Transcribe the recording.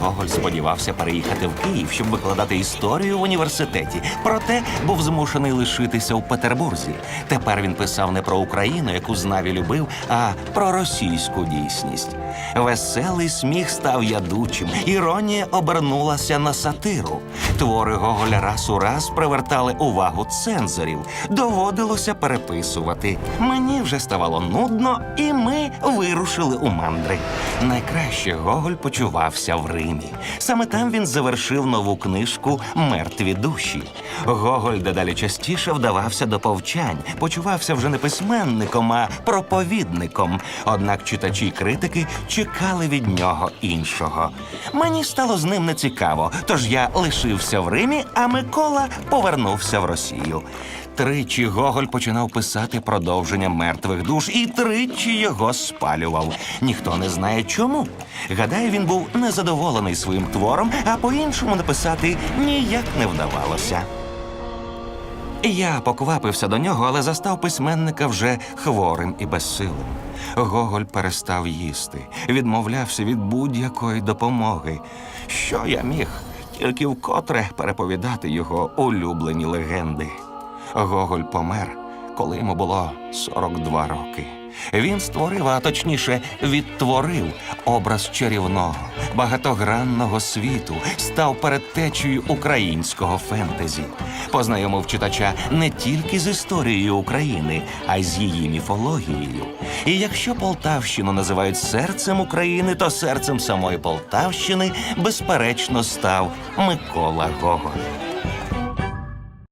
Гоголь сподівався переїхати в Київ, щоб викладати історію в університеті. Проте був змушений лишитися у Петербурзі. Тепер він писав не про Україну, яку знав і любив, а про російську дійсність. Веселий сміх став ядучим, іронія обернулася на сатиру. Твори Гоголя раз у раз привертали увагу цензорів. Доводилося переписувати. Мені вже ставало нудно, і ми вирушили у мандри. Найкраще Гоголь почувався в Римі. Саме там він завершив нову книжку Мертві душі. Гоголь дедалі частіше вдавався до повчань, почувався вже не письменником, а проповідником. Однак читачі й критики чекали від нього іншого. Мені стало з ним нецікаво, тож я лишився в Римі, а Микола повернувся в Росію. Тричі Гоголь починав писати продовження мертвих душ, і тричі його спалював. Ніхто не знає чому. Гадаю, він був незадоволений своїм твором, а по-іншому написати ніяк не вдавалося. Я поквапився до нього, але застав письменника вже хворим і безсилим. Гоголь перестав їсти, відмовлявся від будь-якої допомоги. Що я міг? Тільки вкотре переповідати його улюблені легенди. Гоголь помер, коли йому було 42 роки. Він створив, а точніше, відтворив образ чарівного, багатогранного світу, став передтечею українського фентезі, познайомив читача не тільки з історією України, а й з її міфологією. І якщо Полтавщину називають серцем України, то серцем самої Полтавщини безперечно став Микола Гоголь.